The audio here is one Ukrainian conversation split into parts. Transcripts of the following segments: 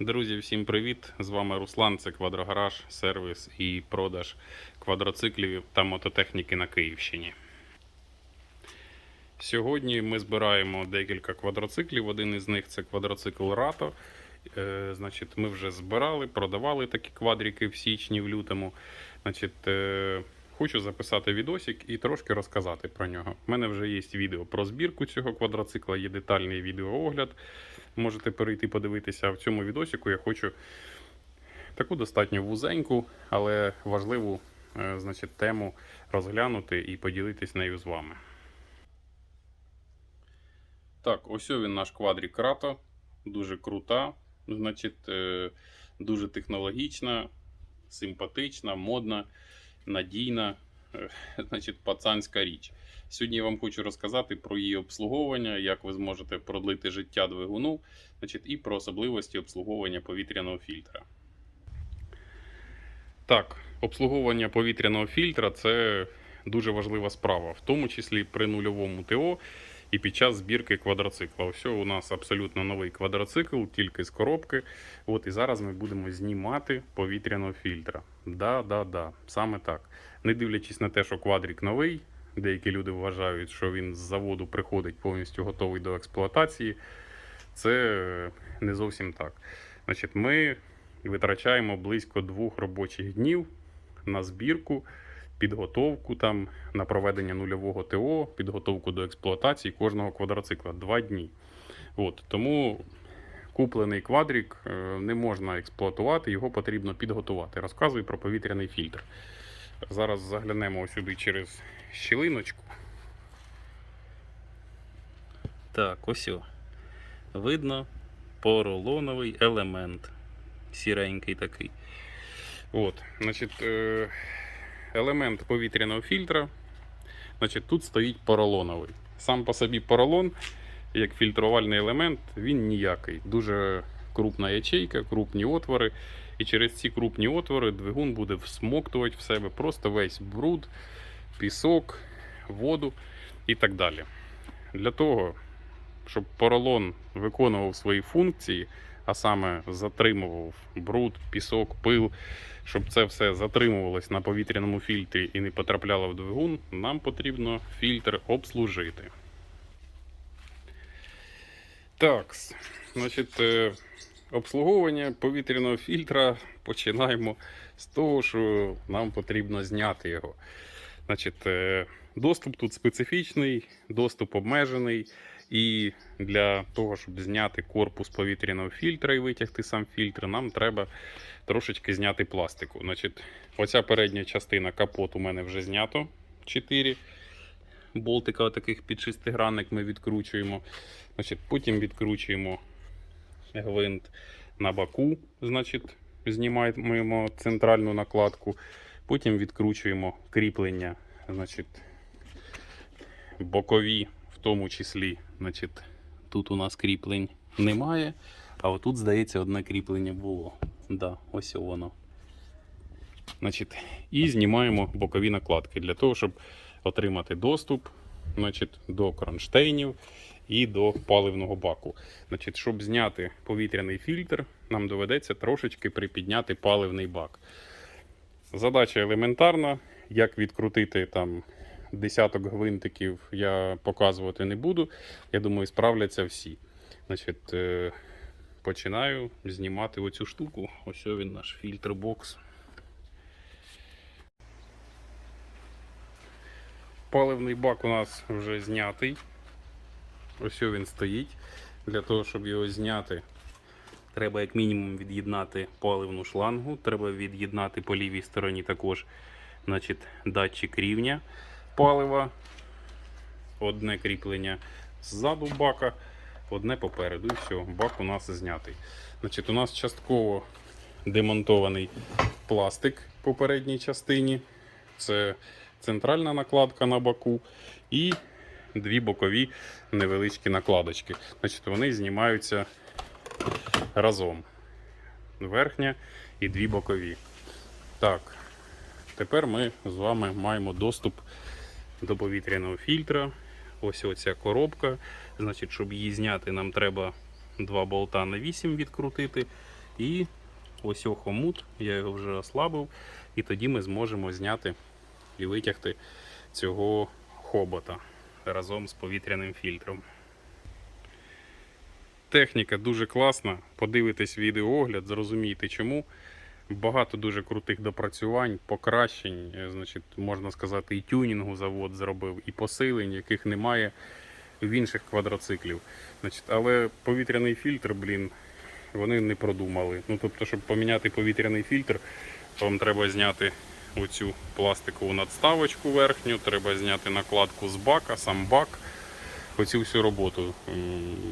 Друзі, всім привіт! З вами Руслан, це Квадрогараж, сервіс і продаж квадроциклів та мототехніки на Київщині. Сьогодні ми збираємо декілька квадроциклів. Один із них це квадроцикл Рато. Е, значить, ми вже збирали, продавали такі квадрики в січні, в лютому. Значить, е, хочу записати відосик і трошки розказати про нього. У мене вже є відео про збірку цього квадроцикла, є детальний відеоогляд. Можете перейти подивитися. В цьому відосику я хочу таку достатньо вузеньку, але важливу е, значить, тему розглянути і поділитись нею з вами. Так, ось він наш квадрик Рато. Дуже крута, значить, е, дуже технологічна, симпатична, модна, надійна, е, значить, пацанська річ. Сьогодні я вам хочу розказати про її обслуговування, як ви зможете продлити життя двигуну, значить, і про особливості обслуговування повітряного фільтра. Так, обслуговування повітряного фільтра це дуже важлива справа, в тому числі при нульовому ТО і під час збірки квадроцикла. Ось у нас абсолютно новий квадроцикл, тільки з коробки. От і зараз ми будемо знімати повітряного фільтра. Да, да, да, саме так. Не дивлячись на те, що квадрик новий, деякі люди вважають, що він з заводу приходить повністю готовий до експлуатації. Це не зовсім так. Значить, ми витрачаємо близько двох робочих днів на збірку, підготовку там, на проведення нульового ТО, підготовку до експлуатації кожного квадроцикла. Два дні. От, тому куплений квадрик е, не можна експлуатувати, його потрібно підготувати. Розказую про повітряний фільтр. Зараз заглянемо сюди через щілиночку. Так, ось. о. Видно поролоновий елемент. Сіренький такий. От, значить, е, елемент повітряного фільтра. Значить, тут стоїть поролоновий. Сам по собі поролон, як фільтрувальний елемент, він ніякий. Дуже крупна ячейка, крупні отвори. І через ці крупні отвори двигун буде всмоктувати в себе просто весь бруд, пісок, воду і так далі. Для того, щоб поролон виконував свої функції, а саме затримував бруд, пісок, пил, щоб це все затримувалось на повітряному фільтрі і не потрапляло в двигун, нам потрібно фільтр обслужити. Так, значить, е, обслуговування повітряного фільтра починаємо з того, що нам потрібно зняти його. Значить, е, доступ тут специфічний, доступ обмежений. І для того, щоб зняти корпус повітряного фільтра і витягти сам фільтр, нам треба трошечки зняти пластику. Значить, оця передня частина капот у мене вже знято 4 болтика таких під шестигранник ми відкручуємо. Значить, потім відкручуємо гвинт на боку, значить, знімаємо центральну накладку. Потім відкручуємо кріплення, значить, бокові, тому числі, значить, тут у нас кріплень немає, а отут, здається, одне кріплення було. Да, ось воно. Значить, і знімаємо бокові накладки для того, щоб отримати доступ значить, до кронштейнів і до паливного баку. Значить, щоб зняти повітряний фільтр, нам доведеться трошечки припідняти паливний бак. Задача елементарна. Як відкрутити там десяток гвинтиків, я показувати не буду. Я думаю, справляться всі. Значить, е, починаю знімати оцю штуку. Ось він наш фільтр-бокс. Паливний бак у нас вже знятий. Ось він стоїть. Для того, щоб його зняти, треба як мінімум від'єднати паливну шлангу. Треба від'єднати по лівій стороні також значить, датчик рівня палива. Одне кріплення ззаду бака, одне попереду. І все, бак у нас знятий. Значить, у нас частково демонтований пластик по передній частині. Це центральна накладка на боку і дві бокові невеличкі накладочки. Значить, Вони знімаються разом. Верхня і дві бокові. Так, тепер ми з вами маємо доступ до повітряного фільтра. Ось оця коробка. Значить, щоб її зняти, нам треба два болта на 8 відкрутити І ось о хомут, я його вже ослабив, і тоді ми зможемо зняти і витягти цього хобота разом з повітряним фільтром. Техніка дуже класна. Подивитесь відеоогляд, зрозумієте чому. Багато дуже крутих допрацювань, покращень, е, значить, можна сказати, і тюнінгу завод зробив, і посилень, яких немає в інших квадроциклів. Значить, але повітряний фільтр, блін, вони не продумали. Ну, тобто, щоб поміняти повітряний фільтр, вам треба зняти оцю пластикову надставочку верхню, треба зняти накладку з бака, сам бак, оцю всю роботу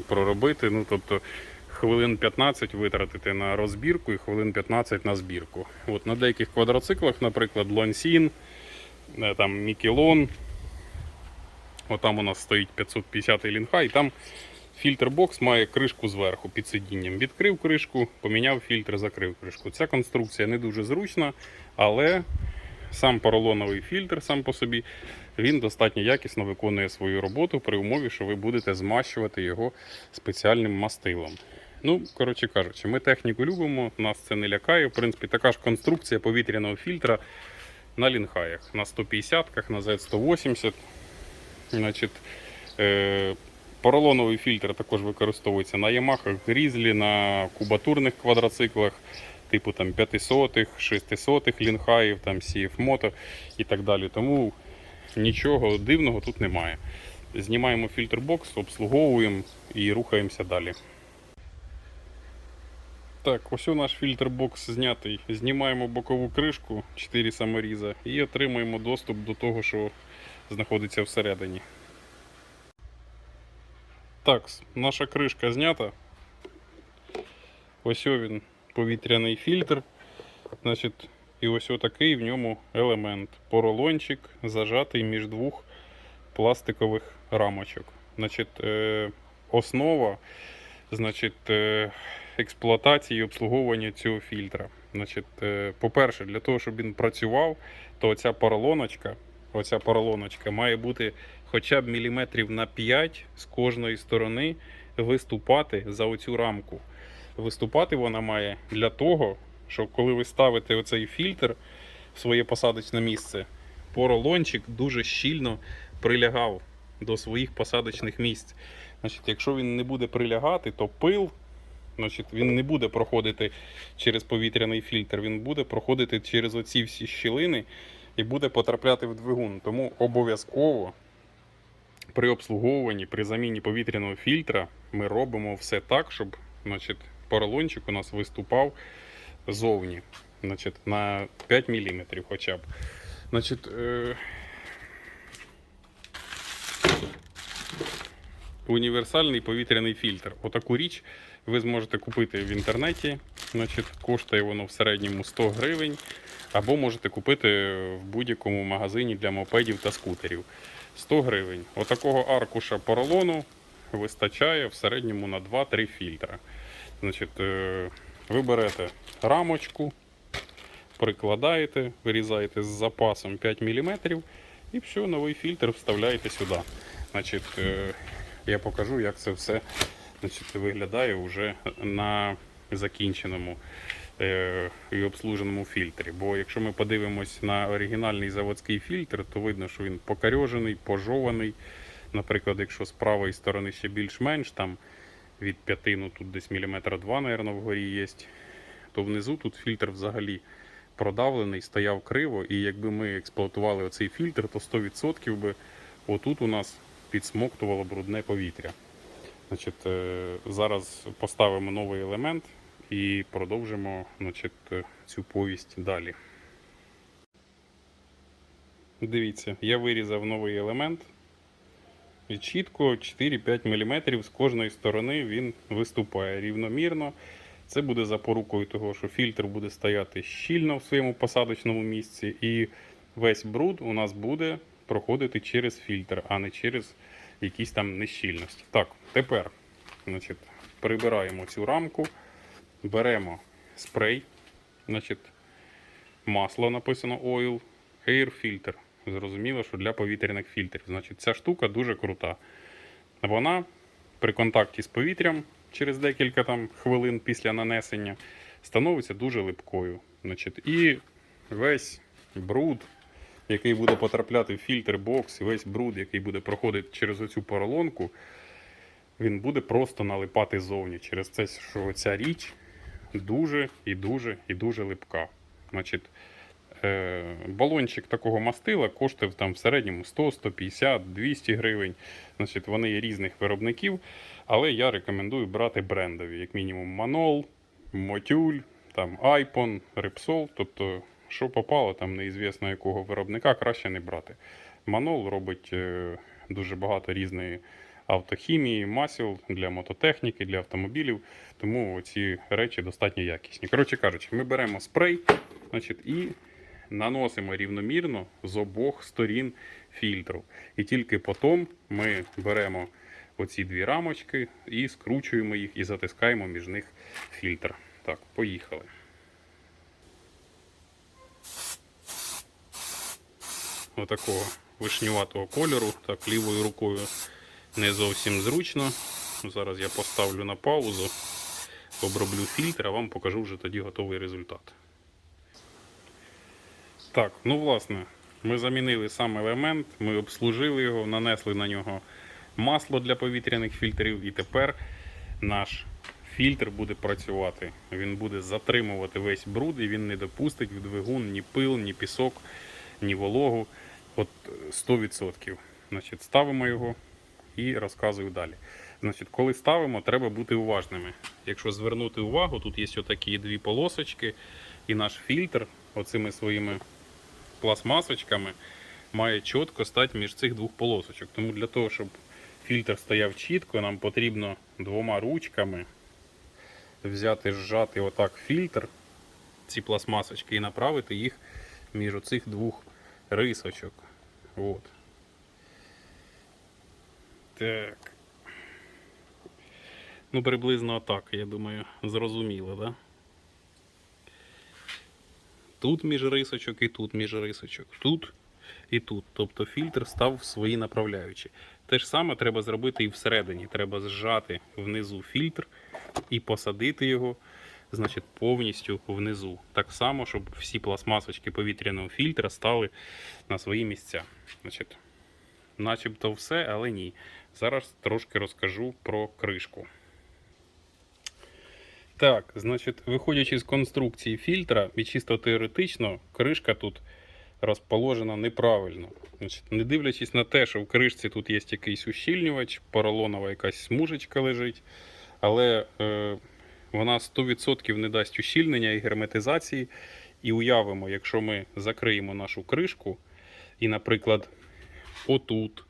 проробити. Ну, тобто, хвилин 15 витратити на розбірку і хвилин 15 на збірку. От на деяких квадроциклах, наприклад, Лансін, е, там Мікелон. Отам у нас стоїть 550 лінха, і там фільтр бокс має кришку зверху під сидінням. Відкрив кришку, поміняв фільтр, закрив кришку. Ця конструкція не дуже зручна, але сам поролоновий фільтр сам по собі він достатньо якісно виконує свою роботу при умові, що ви будете змащувати його спеціальним мастилом. Ну, коротше кажучи, ми техніку любимо, нас це не лякає. В принципі, така ж конструкція повітряного фільтра на лінхаях, на 150-ках, на Z180. Значить, е, поролоновий фільтр також використовується на Yamaha, Grizzly, на кубатурних квадроциклах, типу там 500-х, 600-х лінхаїв, там CF Moto і так далі. Тому нічого дивного тут немає. Знімаємо фільтр-бокс, обслуговуємо і рухаємося далі. Так, ось у наш фільтр-бокс знятий. Знімаємо бокову кришку 4 саморіза і отримуємо доступ до того, що знаходиться всередині. Так, наша кришка знята. Ось він повітряний фільтр. Значить, і ось отакий в ньому елемент. Поролончик зажатий між двох пластикових рамочок. Значить, е, основа значить, е, експлуатації і обслуговування цього фільтра. Значить, е, по-перше, для того, щоб він працював, то оця поролоночка, оця поролоночка має бути хоча б міліметрів на 5 з кожної сторони виступати за оцю рамку. Виступати вона має для того, щоб коли ви ставите оцей фільтр в своє посадочне місце, поролончик дуже щільно прилягав до своїх посадочних місць. Значить, якщо він не буде прилягати, то пил значить, він не буде проходити через повітряний фільтр, він буде проходити через оці всі щілини і буде потрапляти в двигун. Тому обов'язково при обслуговуванні, при заміні повітряного фільтра ми робимо все так, щоб значить, поролончик у нас виступав зовні значить, на 5 мм хоча б. Значить, Універсальний повітряний фільтр. Отаку річ ви зможете купити в інтернеті. Значить, коштує воно в середньому 100 гривень. Або можете купити в будь-якому магазині для мопедів та скутерів. 100 гривень. Отакого аркуша поролону вистачає в середньому на 2-3 фільтра. Значить, е, ви берете рамочку, прикладаєте, вирізаєте з запасом 5 мм і все, новий фільтр вставляєте сюди. Значить, е, я покажу, як це все значить, виглядає вже на закінченому е, і обслуженому фільтрі. Бо якщо ми подивимось на оригінальний заводський фільтр, то видно, що він покарьожений, пожований. Наприклад, якщо з правої сторони ще більш-менш, там від 5, ну тут десь міліметра 2, мабуть, вгорі є, то внизу тут фільтр взагалі продавлений, стояв криво, і якби ми експлуатували оцей фільтр, то 100% би отут у нас підсмоктувало брудне повітря. Значить, е, зараз поставимо новий елемент і продовжимо значить, е, цю повість далі. Дивіться, я вирізав новий елемент. І чітко 4-5 мм з кожної сторони він виступає рівномірно. Це буде запорукою того, що фільтр буде стояти щільно в своєму посадочному місці, і весь бруд у нас буде проходити через фільтр, а не через якісь там нещільності. Так, тепер значить, прибираємо цю рамку, беремо спрей, значить, масло написано Oil, Air Filter. Зрозуміло, що для повітряних фільтрів. Значить, ця штука дуже крута. Вона при контакті з повітрям через декілька там хвилин після нанесення становиться дуже липкою. Значить, і весь бруд, який буде потрапляти в фільтр бокс, і весь бруд, який буде проходити через оцю поролонку, він буде просто налипати зовні через те, що ця річ дуже і дуже і дуже липка. Значить, е, балончик такого мастила коштує там в середньому 100, 150, 200 гривень. Значить, вони є різних виробників, але я рекомендую брати брендові, як мінімум Манол, Мотюль, там Айпон, Репсол. Тобто, що попало, там неізвісно якого виробника, краще не брати. Манол робить е, дуже багато різної автохімії, масел для мототехніки, для автомобілів. Тому ці речі достатньо якісні. Коротше кажучи, ми беремо спрей значить, і наносимо рівномірно з обох сторін фільтру. І тільки потім ми беремо оці дві рамочки і скручуємо їх і затискаємо між них фільтр. Так, поїхали. Отакого вишнюватого кольору. Так, лівою рукою не зовсім зручно. Зараз я поставлю на паузу, оброблю фільтр, а вам покажу вже тоді готовий результат. Так, ну власне, ми замінили сам елемент, ми обслужили його, нанесли на нього масло для повітряних фільтрів, і тепер наш фільтр буде працювати. Він буде затримувати весь бруд і він не допустить в двигун ні пил, ні пісок, ні вологу. От е, 100%. Значить, ставимо його і розказую далі. Значить, коли ставимо, треба бути уважними. Якщо звернути увагу, тут є отакі дві полосочки, і наш фільтр оцими своїми пластмасочками має чітко стати між цих двох полосочок. Тому для того, щоб фільтр стояв чітко, нам потрібно двома ручками взяти, зжати отак фільтр, ці пластмасочки, і направити їх між оцих двох рисочок. От. Так. Ну, приблизно так, я думаю, зрозуміло, да? Тут між рисочок і тут між рисочок. Тут і тут. Тобто фільтр став в свої направляючі. Те ж саме треба зробити і всередині. Треба зжати внизу фільтр і посадити його значить, повністю внизу. Так само, щоб всі пластмасочки повітряного фільтра стали на свої місця. Значить, начебто все, але ні. Зараз трошки розкажу про кришку. Так, значить, виходячи з конструкції фільтра, і чисто теоретично, кришка тут розположена неправильно. Значить, не дивлячись на те, що в кришці тут є якийсь ущільнювач, поролонова якась смужечка лежить, але е, вона 100% не дасть ущільнення і герметизації. І уявимо, якщо ми закриємо нашу кришку, і, наприклад, отут,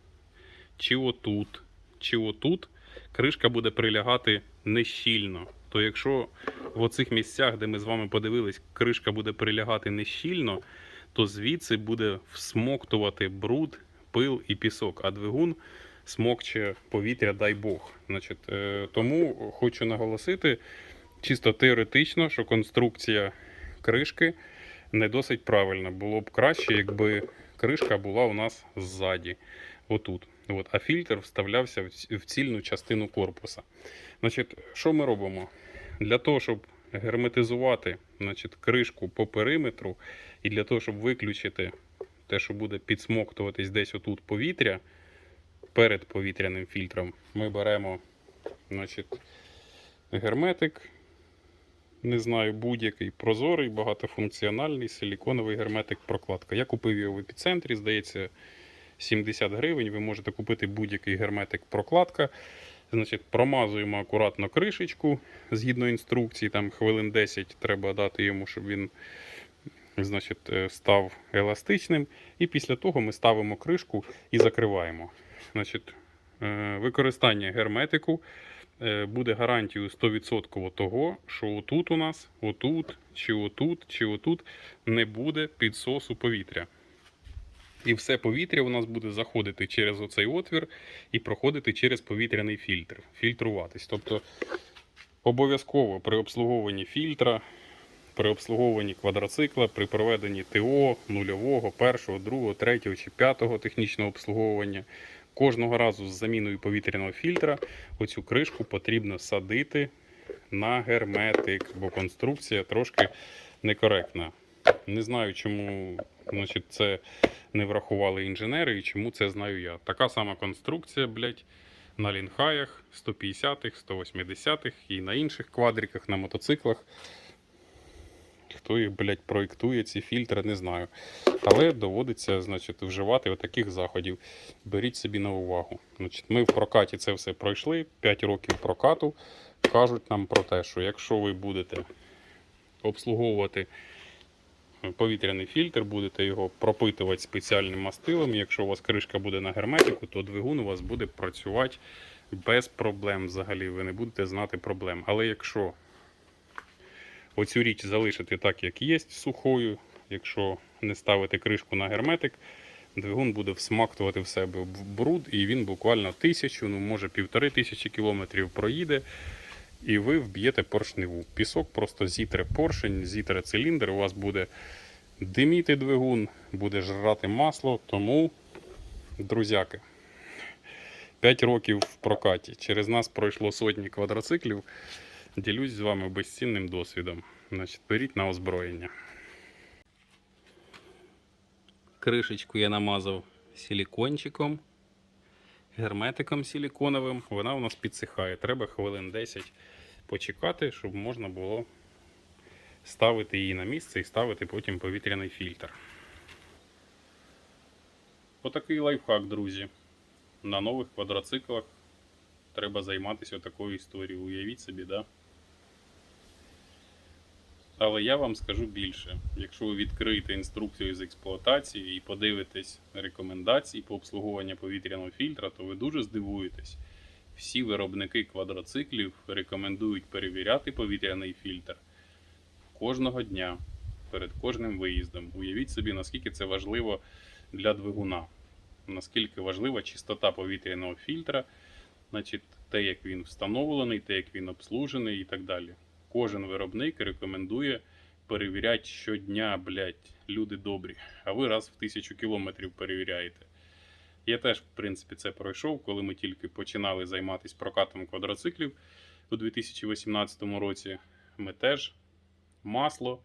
чи отут, чи отут, кришка буде прилягати нещільно. То якщо в оцих місцях, де ми з вами подивились, кришка буде прилягати нещільно, то звідси буде всмоктувати бруд, пил і пісок, а двигун смокче повітря, дай Бог. Значить, е, тому хочу наголосити чисто теоретично, що конструкція кришки не досить правильна. Було б краще, якби кришка була у нас ззаді, отут. От, а фільтр вставлявся в цільну частину корпуса. Значить, що ми робимо? Для того, щоб герметизувати значить, кришку по периметру, і для того, щоб виключити те, що буде підсмоктуватись десь отут повітря перед повітряним фільтром, ми беремо значить, герметик. Не знаю, будь-який прозорий, багатофункціональний силіконовий герметик прокладка. Я купив його в епіцентрі, здається, 70 гривень. Ви можете купити будь-який герметик прокладка. Значить, промазуємо акуратно кришечку згідно інструкції. Там хвилин 10 треба дати йому, щоб він значить, е, став еластичним. І після того ми ставимо кришку і закриваємо. Значить, е, використання герметику е, буде гарантією 100% того, що отут у нас, отут, чи отут, чи отут не буде підсосу повітря. І все повітря у нас буде заходити через оцей отвір і проходити через повітряний фільтр, фільтруватись. Тобто обов'язково при обслуговуванні фільтра, при обслуговуванні квадроцикла, при проведенні ТО нульового, першого, другого, третього чи п'ятого технічного обслуговування, кожного разу з заміною повітряного фільтра оцю кришку потрібно садити на герметик, бо конструкція трошки некоректна. Не знаю, чому значить, це не врахували інженери і чому це знаю я. Така сама конструкція, блядь, на лінхаях 150-х, 180-х і на інших квадриках, на мотоциклах. Хто їх, блядь, проєктує, ці фільтри, не знаю. Але доводиться, значить, вживати отаких заходів. Беріть собі на увагу. Значить, ми в прокаті це все пройшли. 5 років прокату кажуть нам про те, що якщо ви будете обслуговувати повітряний фільтр, будете його пропитувати спеціальним мастилом. Якщо у вас кришка буде на герметику, то двигун у вас буде працювати без проблем взагалі. Ви не будете знати проблем. Але якщо оцю річ залишити так, як є, сухою, якщо не ставити кришку на герметик, двигун буде всмактувати в себе бруд, і він буквально тисячу, ну може півтори тисячі кілометрів проїде. І ви вб'єте поршневу. Пісок просто зітре поршень, зітре циліндр, у вас буде диміти двигун, буде жрати масло. Тому, друзяки, 5 років в прокаті. Через нас пройшло сотні квадроциклів. Ділюсь з вами безцінним досвідом. Значить, беріть на озброєння. Кришечку я намазав силікончиком, герметиком силіконовим. Вона у нас підсихає. Треба хвилин 10 почекати, щоб можна було ставити її на місце і ставити потім повітряний фільтр. Отакий лайфхак, друзі. На нових квадроциклах треба займатися такою історією. Уявіть собі, да? Але я вам скажу більше. Якщо ви відкриєте інструкцію з експлуатації і подивитесь рекомендації по обслуговуванню повітряного фільтра, то ви дуже здивуєтесь. Всі виробники квадроциклів рекомендують перевіряти повітряний фільтр кожного дня перед кожним виїздом. Уявіть собі, наскільки це важливо для двигуна, наскільки важлива чистота повітряного фільтра, значить, те, як він встановлений, те, як він обслужений і так далі. Кожен виробник рекомендує перевіряти щодня, блядь, люди добрі, а ви раз в тисячу кілометрів перевіряєте. Я теж, в принципі, це пройшов, коли ми тільки починали займатися прокатом квадроциклів у 2018 році. Ми теж масло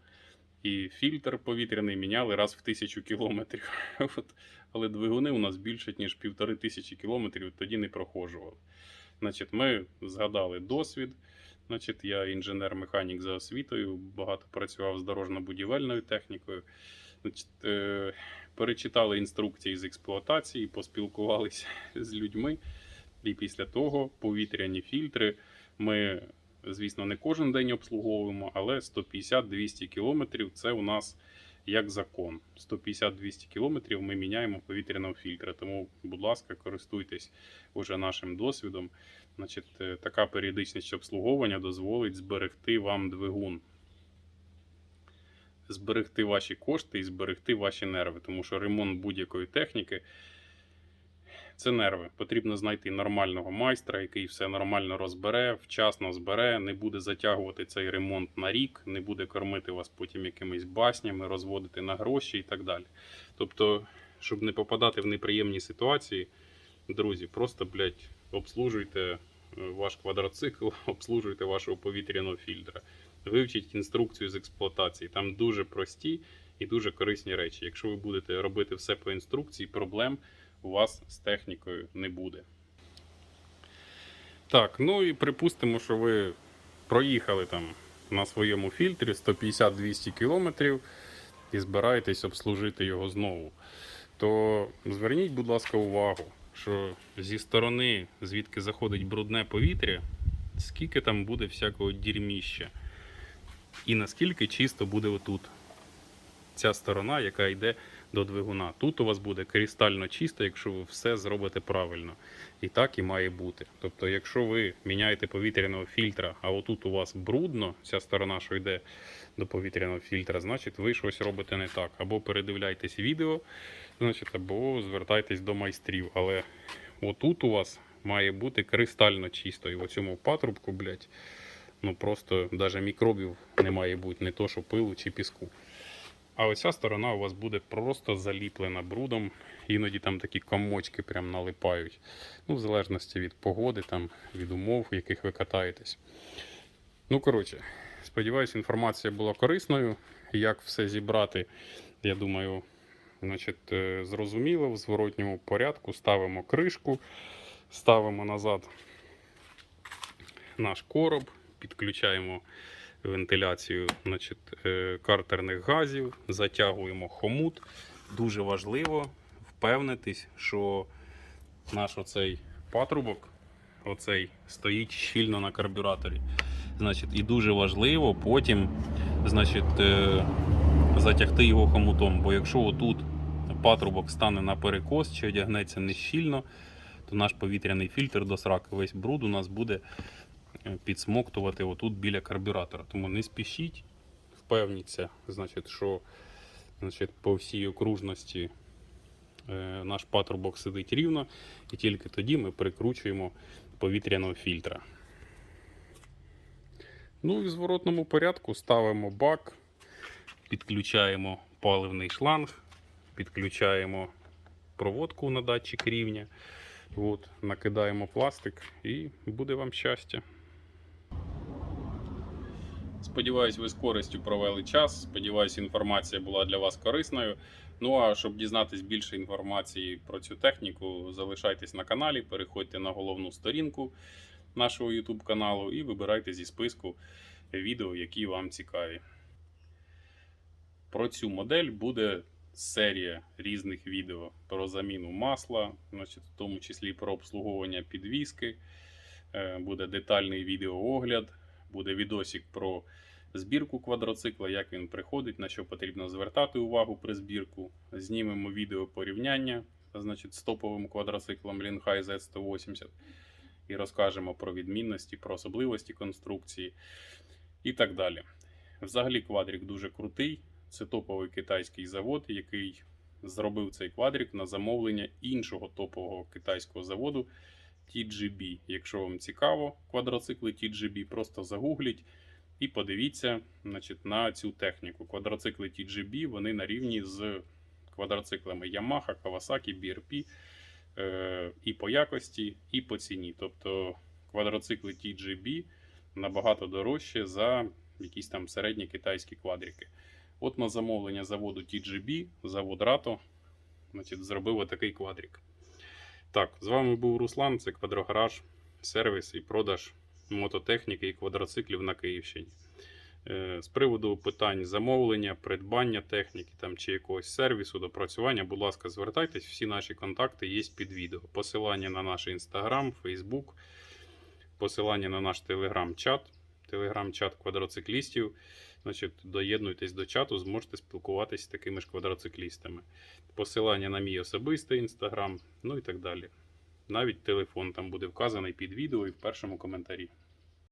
і фільтр повітряний міняли раз в тисячу кілометрів. От. Але двигуни у нас більше, ніж півтори тисячі кілометрів тоді не проходжували. Значить, ми згадали досвід. Значить, я інженер-механік за освітою, багато працював з дорожньо-будівельною технікою. Значить, е, перечитали інструкції з експлуатації, поспілкувалися з людьми. І після того повітряні фільтри ми, звісно, не кожен день обслуговуємо, але 150-200 кілометрів це у нас як закон. 150-200 кілометрів ми міняємо повітряного фільтра. Тому, будь ласка, користуйтесь уже нашим досвідом. Значить, е, така періодичність обслуговування дозволить зберегти вам двигун. Зберегти ваші кошти і зберегти ваші нерви, тому що ремонт будь-якої техніки це нерви. Потрібно знайти нормального майстра, який все нормально розбере, вчасно збере, не буде затягувати цей ремонт на рік, не буде кормити вас потім якимись баснями, розводити на гроші і так далі. Тобто, щоб не попадати в неприємні ситуації, друзі, просто, блядь, обслужуйте е, ваш квадроцикл, обслужуйте вашого повітряного фільтра. Вивчіть інструкцію з експлуатації. Там дуже прості і дуже корисні речі. Якщо ви будете робити все по інструкції, проблем у вас з технікою не буде. Так, ну і припустимо, що ви проїхали там на своєму фільтрі 150-200 км і збираєтесь обслужити його знову. То зверніть, будь ласка, увагу, що зі сторони, звідки заходить брудне повітря, скільки там буде всякого дірміща. І наскільки чисто буде отут ця сторона, яка йде до двигуна. Тут у вас буде кристально чисто, якщо ви все зробите правильно. І так і має бути. Тобто, якщо ви міняєте повітряного фільтра, а отут у вас брудно, ця сторона, що йде до повітряного фільтра, значить ви щось робите не так. Або передивляйтесь відео, значить, або звертайтесь до майстрів. Але отут у вас має бути кристально чисто. І в цьому патрубку, блядь, ну просто навіть мікробів не має бути, не то, що пилу чи піску. А оця сторона у вас буде просто заліплена брудом. Іноді там такі комочки прям налипають. Ну, в залежності від погоди, там, від умов, в яких ви катаєтесь. Ну, коротше, сподіваюся, інформація була корисною. Як все зібрати, я думаю, значить, е, зрозуміло. В зворотньому порядку ставимо кришку, ставимо назад наш короб, підключаємо вентиляцію значить, е, картерних газів, затягуємо хомут. Дуже важливо впевнитись, що наш оцей патрубок оцей стоїть щільно на карбюраторі. Значить, і дуже важливо потім значить, е, затягти його хомутом. Бо якщо отут патрубок стане на перекос чи одягнеться нещільно, то наш повітряний фільтр до сраки весь бруд у нас буде підсмоктувати отут біля карбюратора. Тому не спішіть, впевніться, значить, що значить, по всій окружності е, наш патрубок сидить рівно, і тільки тоді ми прикручуємо повітряного фільтра. Ну і в зворотному порядку ставимо бак, підключаємо паливний шланг, підключаємо проводку на датчик рівня. От, накидаємо пластик і буде вам щастя. Сподіваюсь, ви з користю провели час. Сподіваюсь, інформація була для вас корисною. Ну а щоб дізнатись більше інформації про цю техніку, залишайтесь на каналі, переходьте на головну сторінку нашого YouTube каналу і вибирайте зі списку відео, які вам цікаві. Про цю модель буде серія різних відео про заміну масла, значить, в тому числі про обслуговування підвіски. Е, Буде детальний відеоогляд, буде відосик про збірку квадроцикла, як він приходить, на що потрібно звертати увагу при збірку. Знімемо відео порівняння значить, з топовим квадроциклом Linhai Z180 і розкажемо про відмінності, про особливості конструкції і так далі. Взагалі, квадрик дуже крутий. Це топовий китайський завод, який зробив цей квадрик на замовлення іншого топового китайського заводу TGB. Якщо вам цікаво квадроцикли TGB, просто загугліть і подивіться значить, на цю техніку. Квадроцикли TGB вони на рівні з квадроциклами Yamaha, Kawasaki, BRP е, і по якості, і по ціні. Тобто квадроцикли TGB набагато дорожче за якісь там середні китайські квадрики. От на замовлення заводу TGB, завод Рато, значить, зробив отакий квадрик. Так, з вами був Руслан, це Квадрогараж, сервіс і продаж мототехніки і квадроциклів на Київщині. Е, З приводу питань замовлення, придбання техніки там, чи якогось сервісу, допрацювання, будь ласка, звертайтесь, всі наші контакти є під відео. Посилання на наш інстаграм, Фейсбук, посилання на наш телеграм-чат, телеграм-чат квадроциклістів. Значить, доєднуйтесь до чату, зможете спілкуватися з такими ж квадроциклістами. Посилання на мій особистий інстаграм, ну і так далі. Навіть телефон там буде вказаний під відео і в першому коментарі.